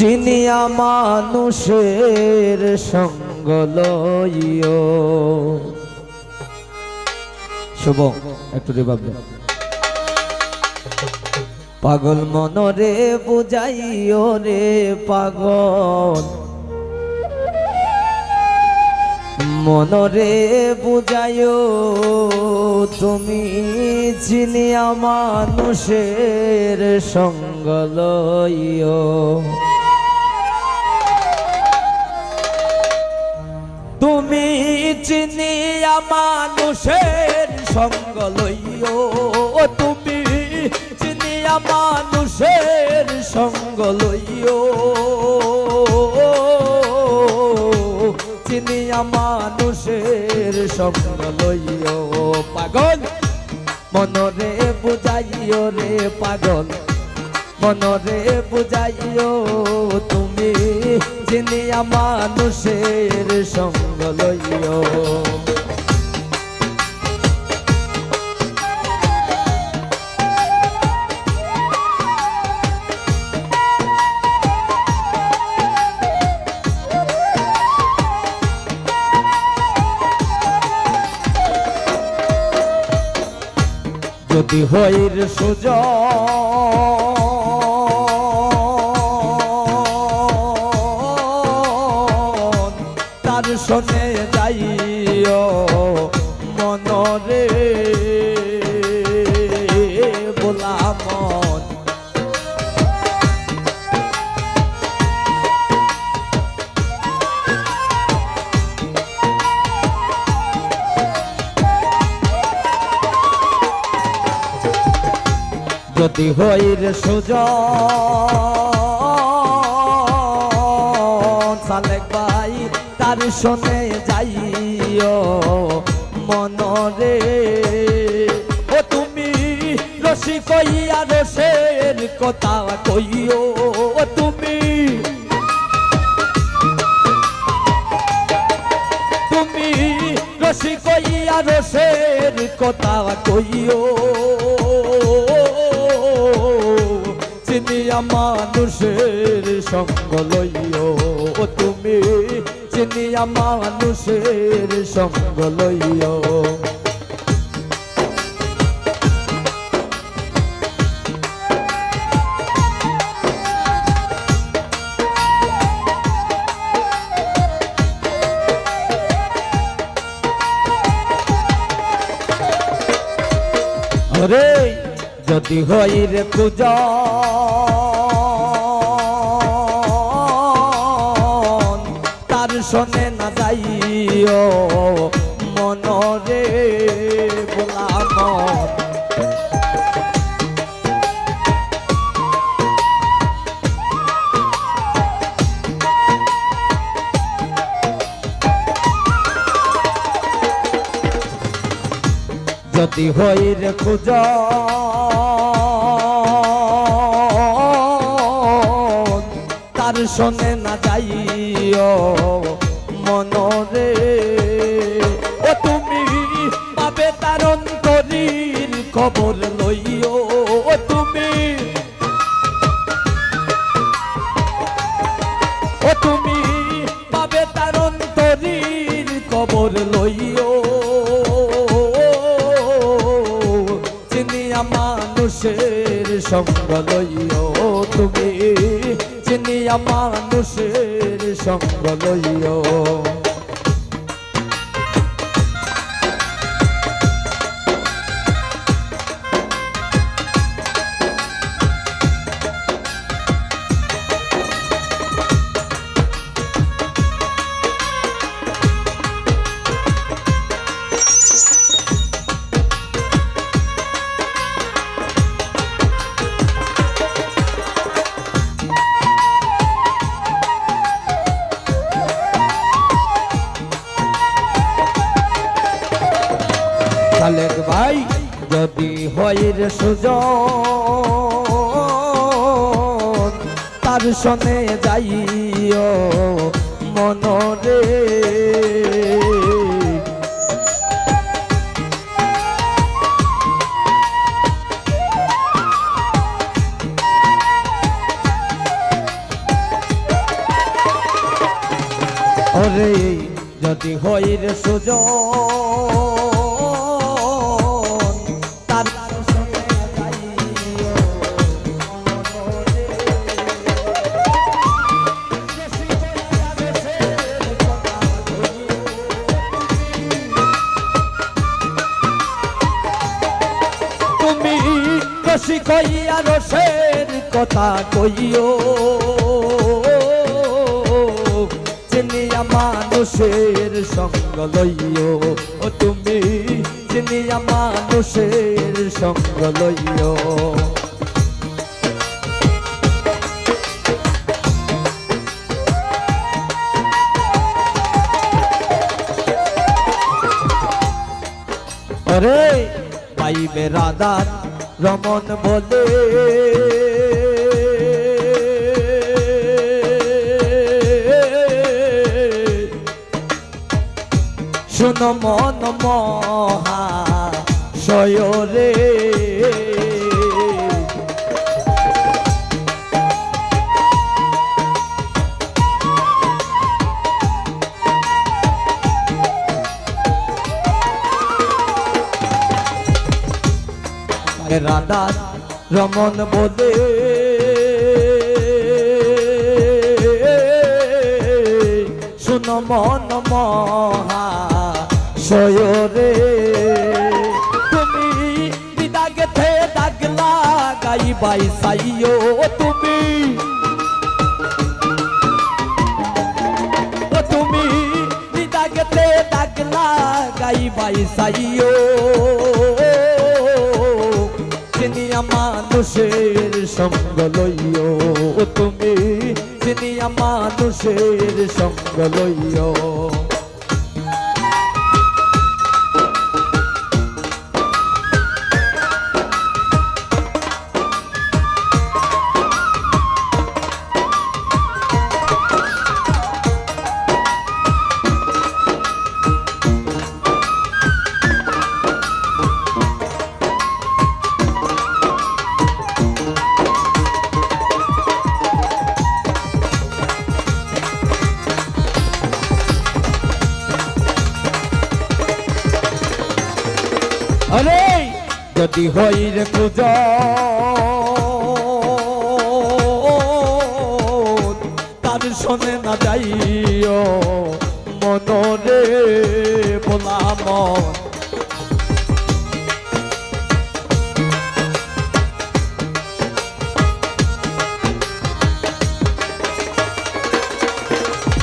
চিনিয়া মানুষের সঙ্গ লইও। শুভ, একটু দেন। পাগল মনরে বুঝাইও রে পাগল। মনরে বুঝাইও তুমি চিনিয়া মানুষের সঙ্গ লইও। মানুষের সঙ্গ লইও। তুমি চিনিয়া মানুষের সঙ্গ লইও। চিনিয়া মানুষের সঙ্গ লইও। পাগল, মনরে বুঝাইও রে পাগল। মনরে বুঝাইও, তুমি চিনিয়া মানুষের সঙ্গ লইও। যদি হইর সুজ তার শোনে যদি হইর সুজন, সালেক ভাই তার শোনে যাইও মনরে। ও তুমি রসি কইয়া রসের কথা কইও, ও তুমি। তুমি রসি কইয়া রসের কথা কইও। চিনিয়া মানুষের সঙ্গ লইও তুমি। চিনিয়া মানুষের সঙ্গ লইও। যদি হই রে পূজা? তার শোনে না যাইও মনরে বোলা যদি হই রে খুঁজ শোনে না যাইও মনরে। ও তুমি পাবে তার অন্তরীর খবর লইও। ও তুমি ও তুমি পাবে তার অন্তরীর খবর লইও। চিনিয়া মানুষের সঙ্গ লইও তুমি। চিনিয়া মানুষের সঙ্গ লইও। ভাই যদি হয় রে সুজন তার শোনে যাইও মনরে। ওরে যদি হই রে সুজন কষি কইয়া রসের কথা কইও। চিনিয়া মানুষের সঙ্গ লইও। ও তুমি চিনিয়া মানুষের সঙ্গ লইও। আরে, পাইবে রাধার রমন বলে। শুনো মন মহা সয়রে রাধা রমন বলে শুনো মন মহা সয়রে তুমি দাগেতে দাগলা গাই বাই সাইও তুমি। তুমি দাগেতে দাগলা গাই বাই সাইও। মানুষের সঙ্গ লইও। তুমি চিনিয়া মানুষের সঙ্গ লইও। যদি হই রে পূজা, তার শোনে না যাইও মনরে বলাম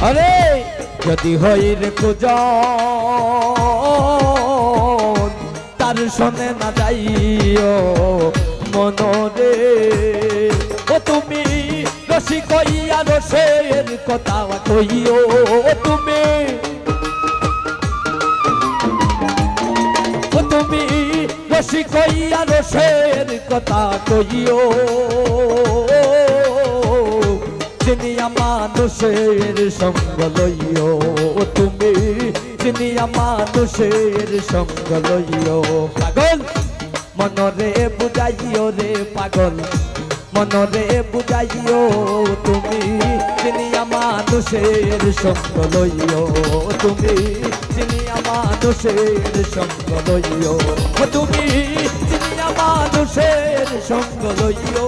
আরে, যদি হই রে পূজা, তার শোনে না যাইও মনরে। ও তুমি রসি কইয়া রসের কথা কইও তুমি। ও তুমি রসি কইয়া রসের কথা কইও। চিনিয়া মানুষের সঙ্গ লইও তুমি চিনিয়া মানুষের সঙ্গ লইও। পাগল? মনরে বুঝাইও রে পাগল। মনরে বুঝাইও তুমি চিনিয়া মানুষের সঙ্গ লইও। তুমি চিনিয়া মানুষের সঙ্গ লইও। তুমি চিনিয়া মানুষের সঙ্গ লইও।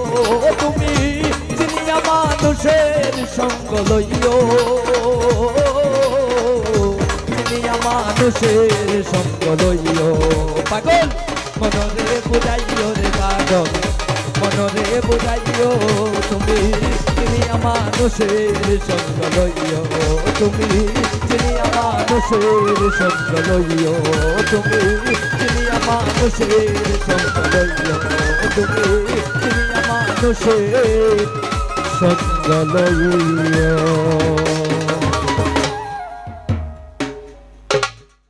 তুমি চিনিয়া মানুষের সঙ্গ লইও। চিনিয়া মানুষের সঙ্গ লইও। পাগল! মনরে বুঝাইও রে পাগল মনরে বুঝাইও, তুমি চিনিয়া মানুষের সঙ্গ লইও। তুমি চিনিয়া মানুষের সঙ্গ লইও। তুমি চিনিয়া মানুষের সঙ্গ লইও। তুমি চিনিয়া মানুষের সঙ্গ লইও।